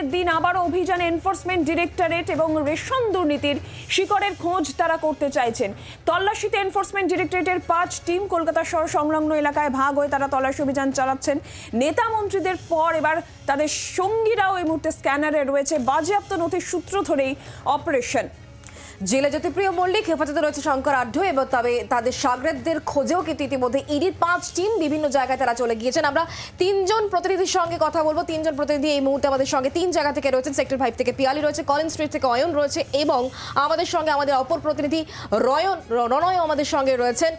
রবিবারের দিন আবার অভিযান এনফোর্সমেন্ট ডিরেক্টরেট এবং রেশন দুর্নীতির শিকড়ের খোঁজ তারা করতে চাইছেন। তল্লাশিতে এনফোর্সমেন্ট ডিরেক্টরেটের পাঁচ টিম কলকাতা শহর সংলগ্ন এলাকায় ভাগ হয়ে তারা তল্লাশি অভিযান চালাচ্ছেন। নেতা মন্ত্রীদের পর এবার তাদের সঙ্গীরাও এই মুহূর্তে স্ক্যানারে রয়েছে। বাজেয়াপ্ত নথির সূত্র ধরেই অপারেশন জেলে জ্যোতিপ্রিয় মল্লিক, হেফাজতে রয়েছে শঙ্কর আঢ্য এবং তবে তাদের সাগরেদদের খোঁজেও কিন্তু ইতিমধ্যে ইডির পাঁচ টিম বিভিন্ন জায়গায় তারা চলে গিয়েছেন। আমরা তিনজন প্রতিনিধির সঙ্গে কথা বলব। তিনজন প্রতিনিধি এই মুহূর্তে আমাদের সঙ্গে তিন জায়গা থেকে রয়েছেন। সেক্টর ফাইভ থেকে পিয়ালি রয়েছে, কলেন স্ট্রিট থেকে অয়ন রয়েছে এবং আমাদের সঙ্গে আমাদের অপর প্রতিনিধি রয়ন রণয় আমাদের সঙ্গে রয়েছেন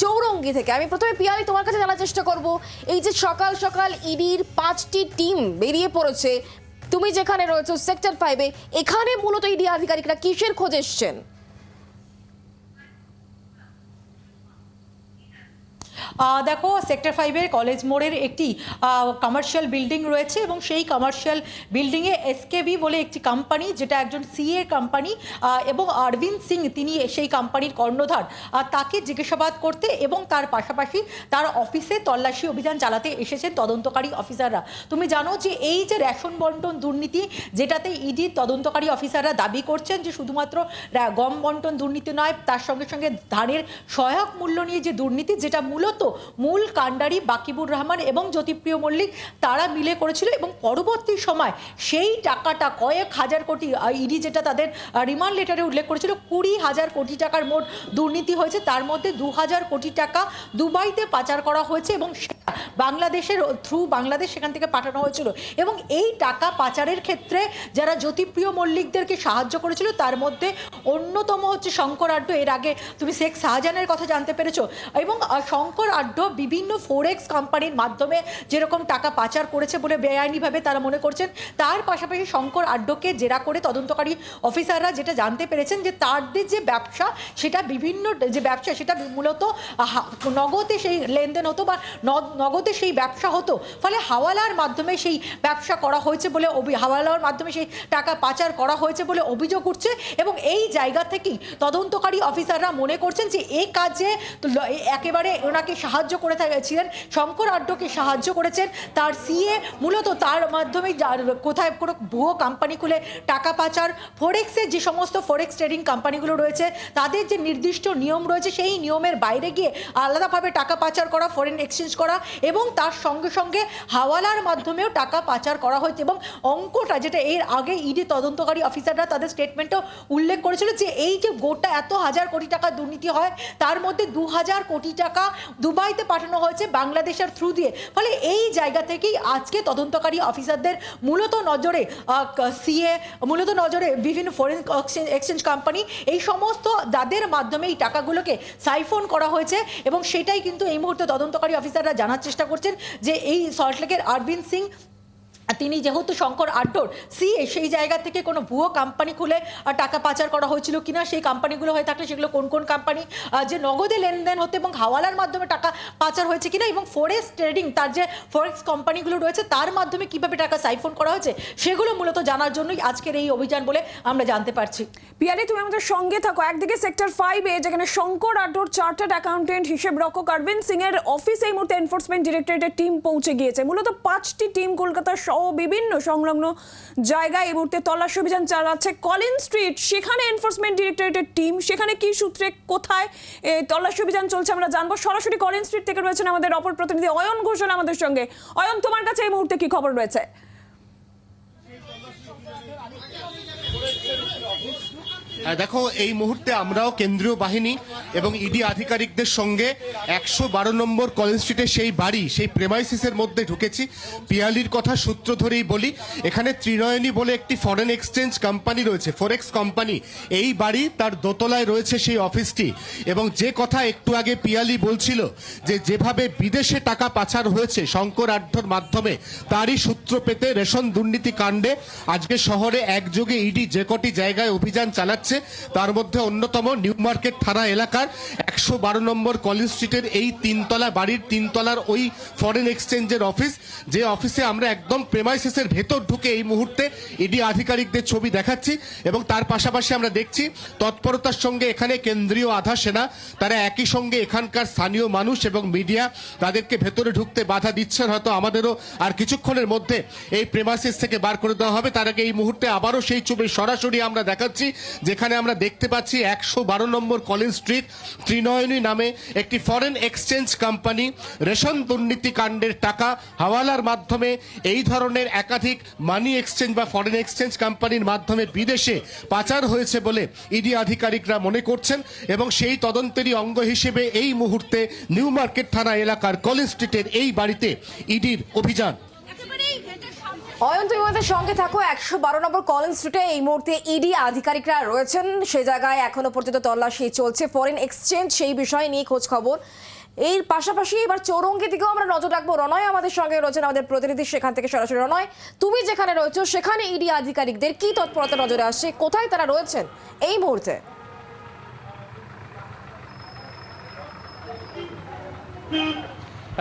চৌরঙ্গি থেকে। আমি প্রথমে পিয়ালি, তোমার কাছে জানার চেষ্টা করব। এই যে সকাল সকাল ইডির পাঁচটি টিম বেরিয়ে পড়েছে তুমি যেখানে রয়েছো সেক্টর ফাইভে এখানে মূলত ইডি আধিকারিকরা কিসের খোঁজ এসছেন? দেখো সেক্টর ফাইভের কলেজ মোড়ের একটি কমার্শিয়াল বিল্ডিং রয়েছে এবং সেই কমার্শিয়াল বিল্ডিংয়ে এসকেবি বলে একটি কোম্পানি যেটা একজন সিএ কোম্পানি এবং অরবিন্দ সিং তিনি সেই কোম্পানির কর্ণধার। তাকে জিজ্ঞাসাবাদ করতে এবং তার পাশাপাশি তার অফিসে তল্লাশি অভিযান চালাতে এসেছেন তদন্তকারী অফিসাররা। তুমি জানো যে এই যে রেশন বন্টন দুর্নীতি, যেটাতে ইডির তদন্তকারী অফিসাররা দাবি করছেন যে শুধুমাত্র গম বন্টন দুর্নীতি নয়, তার সঙ্গে সঙ্গে ধানের সহায়ক মূল্য নিয়ে যে দুর্নীতি, যেটা মূলত মূল কাণ্ডারি বাকিবুর রহমান এবং জ্যোতিপ্রিয় মল্লিক তারা মিলে করেছিল এবং পরবর্তী সময় সেই টাকাটা কয়েক হাজার কোটি ইডি যেটা তাদের রিমান্ড লেটারে উল্লেখ করেছিল, কুড়ি হাজার কোটি টাকার মোট দুর্নীতি হয়েছে। তার মধ্যে দু হাজার কোটি টাকা দুবাইতে পাচার করা হয়েছে এবং বাংলাদেশের থ্রু বাংলাদেশ সেখান থেকে পাঠানো হয়েছিল। এবং এই টাকা পাচারের ক্ষেত্রে যারা জ্যোতিপ্রিয় মল্লিকদেরকে সাহায্য করেছিল, তার মধ্যে অন্যতম হচ্ছে শঙ্কর আড্ড। এর আগে তুমি শেখ শাহজাহানের কথা জানতে পেরেছ। এবং শঙ্কর আড্ড বিভিন্ন ফোরেক্স কোম্পানির মাধ্যমে যেরকম টাকা পাচার করেছে বলে বেআইনিভাবে তারা মনে করছেন, তার পাশাপাশি শঙ্কর আড্ডকে জেরা করে তদন্তকারী অফিসাররা যেটা জানতে পেরেছেন যে তাদের যে ব্যবসা, সেটা বিভিন্ন যে ব্যবসা, সেটা মূলত নগদে সেই লেনদেন হতো বা নগদে সেই ব্যবসা হতো। ফলে হাওয়ালার মাধ্যমে সেই ব্যবসা করা হয়েছে বলে হাওয়ালার মাধ্যমে সেই টাকা পাচার করা হয়েছে বলে অভিযোগ উঠছে এবং এই জায়গা থেকেই তদন্তকারী অফিসাররা মনে করছেন যে এই কাজে একেবারে ওনাকে সাহায্য করে ছিলেন শঙ্কর আড্ডকে সাহায্য করেছেন, তার সিএ মূলত তার মাধ্যমে কোথায় কোনো ভুয়ো কোম্পানি খুলে টাকা পাচার ফোরেক্সের যে সমস্ত ফোরেক্স ট্রেডিং কোম্পানিগুলো রয়েছে, তাদের যে নির্দিষ্ট নিয়ম রয়েছে, সেই নিয়মের বাইরে গিয়ে আলাদাভাবে টাকা পাচার করা ফরেন এক্সচেঞ্জ করা এবং তার সঙ্গে সঙ্গে হাওয়ালার মাধ্যমেও টাকা পাচার করা হয়েছে এবং অঙ্কটা যেটা এর আগে ইডি তদন্তকারী অফিসাররা তাদের স্টেটমেন্টও উল্লেখ করেছিল যে এই যে গোটা এত হাজার কোটি টাকা দুর্নীতি হয়, তার মধ্যে দু হাজার কোটি টাকা দুবাইতে পাঠানো হয়েছে বাংলাদেশের থ্রু দিয়ে। ফলে এই জায়গা থেকেই আজকে তদন্তকারী অফিসারদের মূলত নজরে সিএ, মূলত নজরে বিভিন্ন ফরেন এক্সচেঞ্জ কোম্পানি এই সমস্ত যাদের মাধ্যমে এই টাকাগুলোকে সাইফোন করা হয়েছে এবং সেটাই কিন্তু এই মুহূর্তে তদন্তকারী অফিসাররা জানার চেষ্টা করছেন যে এই সল্টলেকের অরবিন্দ সিং তিনি যেহেতু শঙ্কর আড্ডোর সিএ সেই জায়গা থেকে কোনো ভুয়ো কোম্পানি খুলে টাকা পাচার করা হয়েছিল কিনা, সেই কোম্পানিগুলো হয়ে থাকলে সেগুলো কোন কোন কোম্পানি যে নগদে লেনদেন হতে এবং হাওয়ালার মাধ্যমে টাকা পাচার হয়েছে কিনা এবং ফরেক্স ট্রেডিং তার যে ফরেক্স কোম্পানিগুলো রয়েছে, তার মাধ্যমে কীভাবে টাকা সাইফোন করা হয়েছে, সেগুলো মূলত জানার জন্যই আজকের এই অভিযান বলে আমরা জানতে পারছি। পিয়ালি, তুমি আমাদের সঙ্গে থাকো। একদিকে সেক্টর ফাইভে যেখানে শঙ্কর আড্ডোর চার্টার্ড অ্যাকাউন্টেন্ট হিসেব রক্ষক অরবিন্দ সিং এর অফিসে এই মুহূর্তে এনফোর্সমেন্ট ডিরেক্টরেটের টিম পৌঁছে গিয়েছে। মূলত পাঁচটি টিম কলকাতা সহ বিভিন্ন সংলগ্ন জায়গায় এই মুহূর্তে তল্লাশি অভিযান চালাচ্ছে কলিন স্ট্রিট। সেখানে এনফোর্সমেন্ট ডিরেক্টরেটের টিম সেখানে কি সূত্রে কোথায় তল্লাশি অভিযান চলছে আমরা জানব। সরাসরি কলিন স্ট্রিট থেকে রয়েছেন আমাদের অপর প্রতিনিধি অয়ন ঘোষণ আমাদের সঙ্গে। অয়ন, তোমার কাছে এই মুহূর্তে কি খবর রয়েছে? দেখো, এই মুহূর্তে আমরাও কেন্দ্রীয় বাহিনী এবং ইডি আধিকারিকদের সঙ্গে একশো বারো নম্বর কলেজ স্ট্রিটে সেই বাড়ি, সেই প্রেমাইসিসের মধ্যে ঢুকেছি। পিয়ালির কথা সূত্র ধরেই বলি, এখানে ত্রিনয়নী বলে একটি ফরেন এক্সচেঞ্জ কোম্পানি রয়েছে ফরেক্স কোম্পানি এই বাড়ি তার দোতলায় রয়েছে সেই অফিসটি এবং যে কথা একটু আগে পিয়ালি বলছিল যে, যেভাবে বিদেশে টাকা পাচার হয়েছে শঙ্কর আঢ্যর মাধ্যমে, তারই সূত্র পেতে রেশন দুর্নীতি কাণ্ডে আজকে শহরে একযোগে ইডি যে কটি জায়গায় অভিযান চালাচ্ছে তার মধ্যে অন্যতম নিউ মার্কেট থানা এলাকার একশো বারো নম্বর কলেজ স্ট্রিটের এই তিনতলা বাড়ির তিনতলার ওই ফরেন এক্সচেঞ্জের অফিস যে অফিসে আমরা একদম প্রেমাইসিসের ভেতর ঢুকে এই মুহূর্তে ইডি আধিকারিকদের ছবি দেখাচ্ছি এবং তার পাশাপাশি আমরা দেখছি তৎপরতার সঙ্গে এখানে কেন্দ্রীয় আধা সেনা, তারা একই সঙ্গে এখানকার স্থানীয় মানুষ এবং মিডিয়া তাদেরকে ভেতরে ঢুকতে বাধা দিচ্ছেন। হয়তো আমাদেরও আর কিছুক্ষণের মধ্যে এই প্রেমাসিস থেকে বার করে দেওয়া হবে। তার আগে এই মুহূর্তে আবারও সেই ছবি সরাসরি আমরা দেখাচ্ছি, যেখানে আমরা দেখতে পাচ্ছি একশো বারো নম্বর কলেজ স্ট্রিট, ত্রিনয়নী নামে একটি ফরেন এক্সচেঞ্জ কোম্পানি রেশন দুর্নীতি কাণ্ডের টাকা, হাওয়ালার মাধ্যমে এই ধরনের একাধিক মানি এক্সচেঞ্জ বা ফরেন এক্সচেঞ্জ কোম্পানির মাধ্যমে বিদেশে পাচার হয়েছে বলে ইডি আধিকারিকরা মনে করছেন এবং সেই তদন্তেরই অঙ্গ হিসেবে এই মুহূর্তে নিউ মার্কেট থানা এলাকার কলেজ স্ট্রিটের এই বাড়িতে ইডির অভিযান অয়ন্ত বিমানের সঙ্গে থাকো একশো বারো নম্বর কলেজ স্ট্রিটে। এই মুহূর্তে ইডি আধিকারিকরা রয়েছেন। সে জায়গায় এখনও পর্যন্ত তল্লাশি চলছে। ফরেন এক্সচেঞ্জ সেই বিষয়ে নিয়ে খোঁজ খবর। এর পাশাপাশি এবার চৌরঙ্গি দিকেও আমরা নজর রাখব। রনয় আমাদের সঙ্গে রয়েছেন, আমাদের প্রতিনিধি। সেখান থেকে সরাসরি রনয় তুমি যেখানে রয়েছো, সেখানে ইডি আধিকারিকদের কি তৎপরতা নজরে আসছে? কোথায় তারা রয়েছেন? এই মুহূর্তে।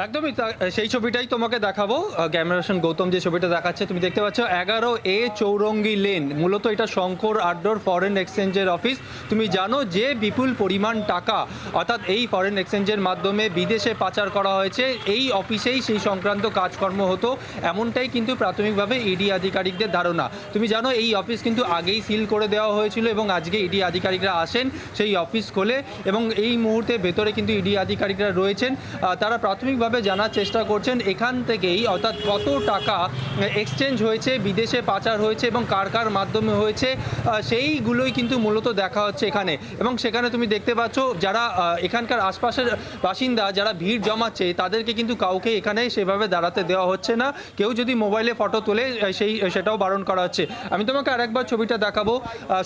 একদমই সেই ছবিটাই তোমাকে দেখাবো। ক্যামেরাশন গৌতম যে ছবিটা দেখাচ্ছে, তুমি দেখতে পাচ্ছ এগারো এ চৌরঙ্গি লেন, মূলত এটা শঙ্কর আড্ডোর ফরেন এক্সচেঞ্জের অফিস তুমি জানো যে বিপুল পরিমাণ টাকা, অর্থাৎ এই ফরেন এক্সচেঞ্জের মাধ্যমে বিদেশে পাচার করা হয়েছে, এই অফিসেই সেই সংক্রান্ত কাজকর্ম হতো, এমনটাই কিন্তু প্রাথমিকভাবে ইডি আধিকারিকদের ধারণা। তুমি জানো এই অফিস কিন্তু আগেই সিল করে দেওয়া হয়েছিল এবং আজকে ইডি আধিকারিকরা আসেন সেই অফিস খোলে এবং এই মুহূর্তে ভেতরে কিন্তু ইডি আধিকারিকরা রয়েছেন। তারা তারা প্রাথমিকভাবে জানার চেষ্টা করছেন? এখান থেকেই, অর্থাৎ কত টাকা এক্সচেঞ্জ হয়েছে, বিদেশে পাচার হয়েছে এবং কার কার মাধ্যমে হয়েছে সেইগুলোই কিন্তু মূলত দেখা হচ্ছে এখানে। এবং সেখানে তুমি দেখতে পাচ্ছ, যারা এখানকার আশপাশের বাসিন্দা, যারা ভিড় জমাচ্ছে, তাদেরকে কিন্তু কাউকে এখানে সেভাবে দাঁড়াতে দেওয়া হচ্ছে না। কেউ যদি মোবাইলে ফটো তোলে সেই সেটাও বারণ করা হচ্ছে। আমি তোমাকে আরেকবার ছবিটা দেখাবো।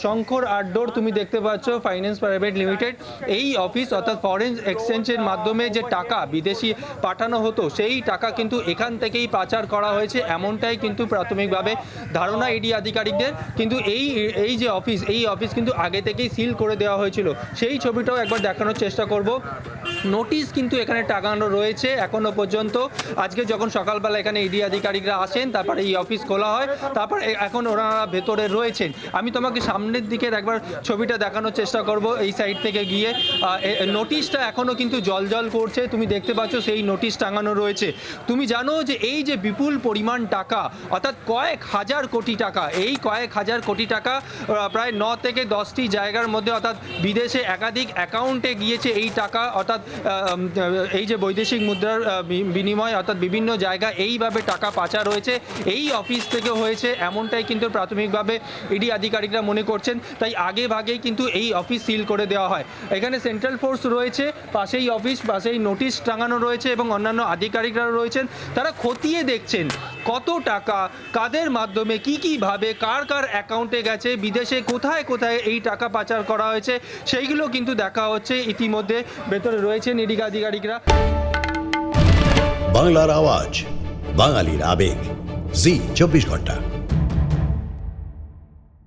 শঙ্কর আড্ডোর তুমি দেখতে পাচ্ছ ফাইন্যান্স প্রাইভেট লিমিটেড এই অফিস অর্থাৎ ফরেন এক্সচেঞ্জের মাধ্যমে যে টাকা, বিদেশি পাঠানো হতো, সেই টাকা কিন্তু এখান থেকেই পাচার করা হয়েছে, এমনটাই কিন্তু প্রাথমিকভাবে ধারণা ইডি আধিকারিকদের। কিন্তু এই এই যে অফিস, এই অফিস কিন্তু আগে থেকেই সিল করে দেওয়া হয়েছিল। সেই ছবিটাও একবার দেখানোর চেষ্টা করব। নোটিশ কিন্তু এখানে টাঙানো রয়েছে এখনও পর্যন্ত। আজকে যখন সকালবেলা এখানে ইডি আধিকারিকরা আসেন, তারপরে এই অফিস খোলা হয়, তারপর এখন ওনারা ভেতরে রয়েছেন। আমি তোমাকে সামনের দিকের একবার ছবিটা দেখানোর চেষ্টা করব, এই সাইড থেকে গিয়ে। নোটিশটা এখনও কিন্তু জল জল করছে, তুমি দেখতে পাচ্ছ সেই নোটিশ টাঙানো রয়েছে। তুমি জানো যে এই যে বিপুল পরিমাণ টাকা, অর্থাৎ কয়েক হাজার কোটি টাকা, এই কয়েক হাজার কোটি টাকা প্রায় ন থেকে দশটি জায়গার মধ্যে, অর্থাৎ বিদেশে একাধিক অ্যাকাউন্টে গিয়েছে এই টাকা, অর্থাৎ এই যে বৈদেশিক মুদ্রার বিনিময়, অর্থাৎ বিভিন্ন জায়গা এইভাবে টাকা পাচার হয়েছে। এই অফিস থেকে হয়েছে, এমনটাই কিন্তু প্রাথমিকভাবে ইডি আধিকারিকরা মনে করছেন। তাই আগে ভাগেই কিন্তু এই অফিস সিল করে দেওয়া হয়। এখানে সেন্ট্রাল ফোর্স রয়েছে, পাশেই অফিস, পাশেই নোটিশ টাঙানো রয়েছে এবং অন্যান্য আধিকারিকরা রয়েছেন, তারা খতিয়ে দেখছেন কত টাকা, কাদের মাধ্যমে, কি কীভাবে কার কার অ্যাকাউন্টে গেছে, বিদেশে কোথায় কোথায় এই টাকা পাচার করা হয়েছে, সেইগুলো কিন্তু দেখা হচ্ছে। ইতিমধ্যে ভেতরে রয়েছেন ইডি আধিকারিকরা। বাংলার আওয়াজ, বাঙালির আবেগ। জি, চব্বিশ ঘণ্টা।